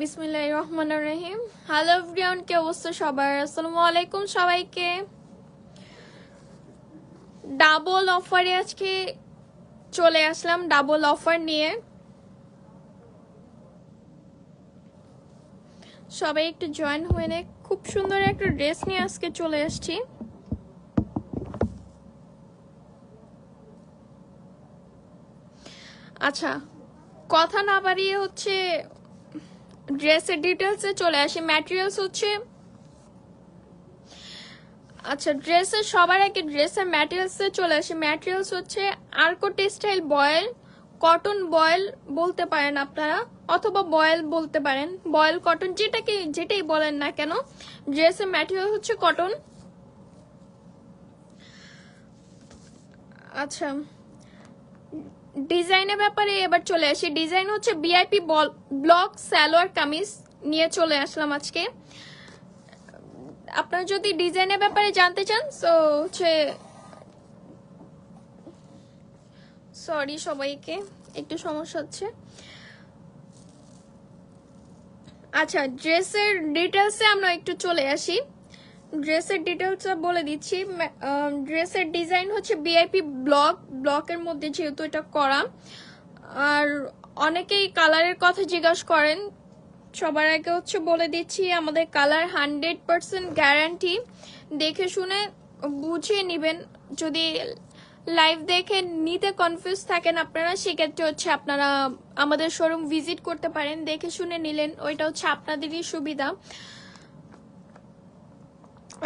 বিসমিল্লাহ রহমান রহিম। Hello everyone কি অবস্থা সবার? আসসালামু আলাইকুম সবাইকে। ডাবল অফারে আজকে চলে আসলাম ডাবল অফার নিয়ে। সবাই একটু জয়েন হয়ে নে। খুব সুন্দর একটা ড্রেস নিয়ে আজকে চলে আসছি। আচ্ছা কথা না বাড়িয়ে হচ্ছে ড্রেসের ডিটেলসে চলে আসি। ম্যাটেরিয়ালস হচ্ছে আচ্ছা ড্রেসের সবার আগে ড্রেসের ম্যাটেরিয়ালসে চলে আসি। ম্যাটেরিয়ালস হচ্ছে আর্কো টেক্সটাইল বয়েল, কটন বয়েল বলতে পারেন আপনারা, অথবা বয়েল বলতে পারেন। বয়েল, কটন, যেটাকে, যেটাই বলেন না কেন ড্রেসের ম্যাটেরিয়াল হচ্ছে কটন। আচ্ছা ডিজাইনের ব্যাপারে এবার চলে আসি। ডিজাইন হচ্ছে বিআইপি ব্লক, সালোয়ার, কামিজ নিয়ে চলে আসলাম আজকে। আপনারা যদি ডিজাইনের ব্যাপারে জানতে চান তো হচ্ছে সরি সবাইকে, একটু সমস্যা হচ্ছে। আচ্ছা ড্রেসের ডিটেলসে আমরা একটু চলে আসি। ড্রেসের ডিটেলস বলে দিচ্ছি। ড্রেসের ডিজাইন হচ্ছে বিআইপি ব্লক ব্লকের মধ্যে যেহেতু এটা করা। আর অনেকেই কালারের কথা জিজ্ঞাসা করেন। সবার আগে হচ্ছে বলে দিচ্ছি, আমাদের কালার হান্ড্রেড পার্সেন্ট গ্যারান্টি দেখে শুনে বুঝিয়ে নেবেন। যদি লাইভ দেখে নিতে কনফিউজ থাকেন আপনারা, সেক্ষেত্রে হচ্ছে আপনারা আমাদের শোরুম ভিজিট করতে পারেন। দেখে শুনে নিলেন, ওইটা হচ্ছে আপনাদেরই সুবিধা।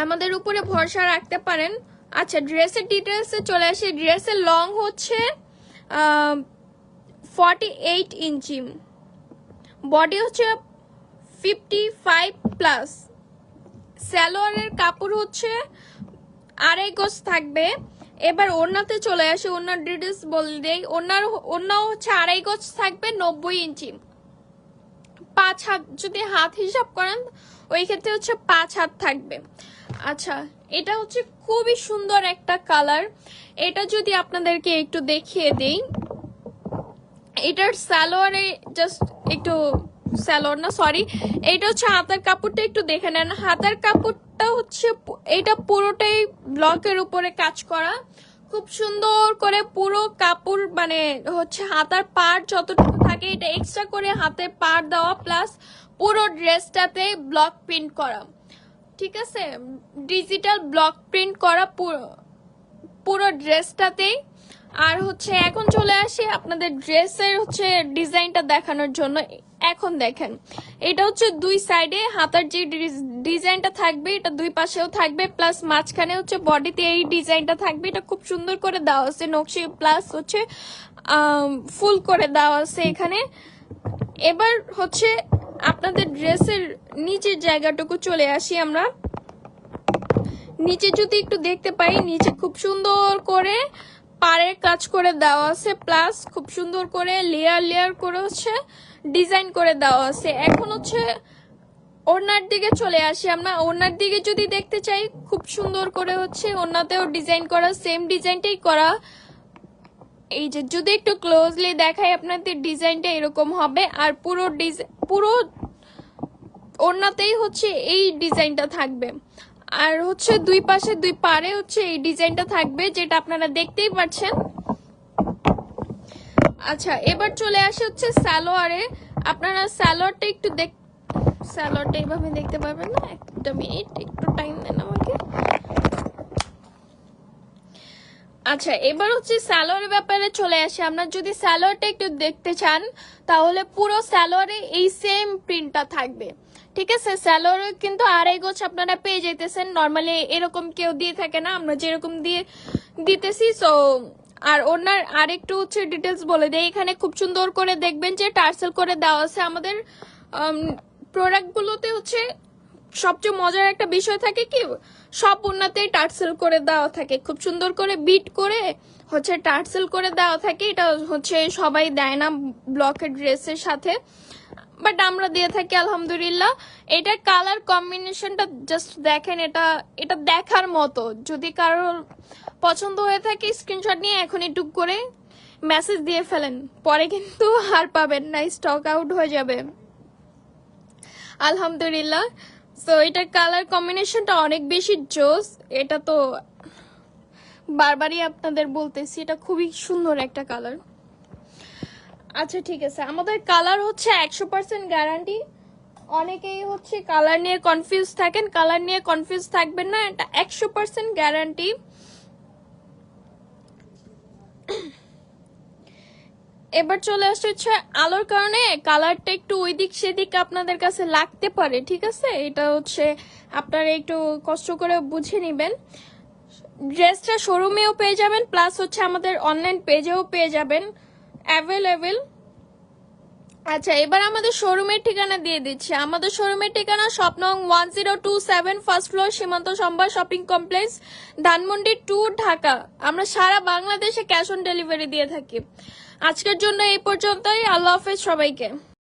আমাদের উপরে ভরসা রাখতে পারেন। আচ্ছা ড্রেসের ডিটেলসে চলে আসি। ড্রেসের লং হচ্ছে ফর্টি এইট ইঞ্চি বডি হচ্ছে ফিফটি ফাইভ প্লাস স্যালোয়ারের কাপড় হচ্ছে আড়াই গজ থাকবে। এবার ওনাতে চলে আসে ওনার ডিটেলস বলে দেই। ওনার ওনাও হচ্ছে আড়াই গজ থাকবে, নব্বই ইঞ্চি পাঁচ হাত, যদি হাত হিসাব করেন, ওই ক্ষেত্রে হচ্ছে পাঁচ হাত থাকবে। আচ্ছা এটা হচ্ছে খুবই সুন্দর একটা কালার। এটা যদি আপনাদেরকে একটু দেখিয়ে দেই, এটার স্যালোয়ারে জাস্ট একটু স্যালোয়ার না সরি এটা হচ্ছে হাতার কাপড়টা একটু দেখে নেন। হাতার কাপড়টা হচ্ছে এটা পুরোটাই ব্লকের উপরে কাজ করা। খুব সুন্দর করে পুরো কাপড় মানে হচ্ছে হাতার পার যতটুকু থাকে, এটা এক্সট্রা করে হাতে পার দেওয়া প্লাস পুরো ড্রেসটাতে ব্লক প্রিন্ট করা। ঠিক আছে? ডিজিটাল ব্লক প্রিন্ট করা পুরো ড্রেসটাতেই। আর হচ্ছে এখন চলে আসি আপনাদের ড্রেসের হচ্ছে ডিজাইনটা দেখানোর জন্য। এখন দেখেন, এটা হচ্ছে দুই সাইডে হাতার যে ডিজাইনটা থাকবে, এটা দুই পাশেও থাকবে প্লাস মাঝখানে হচ্ছে বডিতে এই ডিজাইনটা থাকবে। এটা খুব সুন্দর করে দেওয়া আছে, নকশি প্লাস হচ্ছে ফুল করে দেওয়া আছে এখানে। এবার হচ্ছে আপনাদের ড্রেসের নিচের জায়গাটুকু চলে আসি আমরা। নিচে যদি একটু দেখতে পাই, নিচে খুব সুন্দর করে পাড়ের কাজ করে দেওয়া আছে, প্লাস খুব সুন্দর করে লেয়ার লেয়ার করে হচ্ছে ডিজাইন করে দেওয়া আছে। এখন হচ্ছে ওনার দিকে চলে আসি আমরা। ওনার দিকে যদি দেখতে চাই, খুব সুন্দর করে হচ্ছে ওনাতেও ডিজাইন করা সেম ডিজাইনটাই করা এই যে, যদি একটু ক্লোজলি দেখাই আপনাদের ডিজাইনটা এরকম হবে, আর পুরো পুরো ওনাতেই হচ্ছে এই ডিজাইনটা থাকবে। আর হচ্ছে দুই পাশে, দুই পারে হচ্ছে এই ডিজাইনটা থাকবে, যেটা আপনারা দেখতেই পাচ্ছেন। আচ্ছা এবার চলে আসে হচ্ছে সালোয়ারে। আপনারা সালোয়ারটা একটু দেখ, সালোয়ারটা এইভাবে দেখতে পারবেন না? একটা মিনিট, একটু টাইম দেন আমাকে। আচ্ছা এবার হচ্ছে স্যালোয়ারের ব্যাপারে চলে আসি। আপনার যদি স্যালোয়ারটা একটু দেখতে চান, তাহলে পুরো স্যালোয়ারে এই সেম প্রিন্টটা থাকবে। ঠিক আছে? স্যালোয়ারে কিন্তু আড়াই গোছ আপনারা পেয়ে যেতেছেন নর্মালি এরকম কেউ দিয়ে থাকে না। আমরা যেরকম দিয়ে দিতেছি সো আর ওনার আরেকটু হচ্ছে ডিটেলস বলে দেয় এখানে খুব সুন্দর করে দেখবেন যে টার্সেল করে দেওয়া আছে আমাদের প্রোডাক্টগুলোতে হচ্ছে সবচেয়ে মজার একটা বিষয় থাকে কি, সব ওনাতেই টার্সেল করে দেওয়া থাকে। খুব সুন্দর করে বিট করে হচ্ছে টার্সেল করে দেওয়া থাকে। এটা হচ্ছে সবাই দেয় না ব্লকের ড্রেসের সাথে। বাট আমরা দিয়ে থাকি, আলহামদুলিল্লাহ। এটার কালার কম্বিনেশনটা জাস্ট দেখেন, এটা এটা দেখার মতো। যদি কারোর পছন্দ হয়ে থাকে স্ক্রিনশট নিয়ে এখন টুক করে মেসেজ দিয়ে ফেলেন। পরে কিন্তু আর পাবেন না স্টক আউট হয়ে যাবে। আলহামদুলিল্লাহ। সো এটার কালার কম্বিনেশনটা অনেক বেশি জোস। এটা তো বারবারই আপনাদের বলতেছি, এটা খুবই সুন্দর একটা কালার আচ্ছা ঠিক আছে। আমাদের কালার হচ্ছে একশো পার্সেন্ট গ্যারান্টি অনেকেই হচ্ছে কালার নিয়ে কনফিউজ থাকেন। কালার নিয়ে কনফিউজ থাকবেন না, এটা একশো পার্সেন্ট গ্যারান্টি এবার চলে আসছে আলোর কারণে কালারটা একটু ওই দিক সেদিক আপনাদের কাছে লাগতে পারে, ঠিক আছে? এটা হচ্ছে আপনারা একটু কষ্ট করে বুঝে নেবেন। ড্রেসটা শোরুমেও পেয়ে যাবেন, প্লাস হচ্ছে আমাদের অনলাইন পেজেও পেয়ে যাবেন। অ্যাভেলেবেল। আচ্ছা এবার আমাদের শোরুমের ঠিকানা দিয়ে দিচ্ছি। আমাদের শোরুমের ঠিকানা স্বপ্নং one zero two seven first floor Shimanto Shambhar shopping complex, Dhanmondi two Dhaka. আমরা সারা বাংলাদেশে ক্যাশ অন ডেলিভারি দিয়ে থাকি। আজকের জন্য এই পর্যন্তই। আল্লাহ হাফেজ সবাইকে।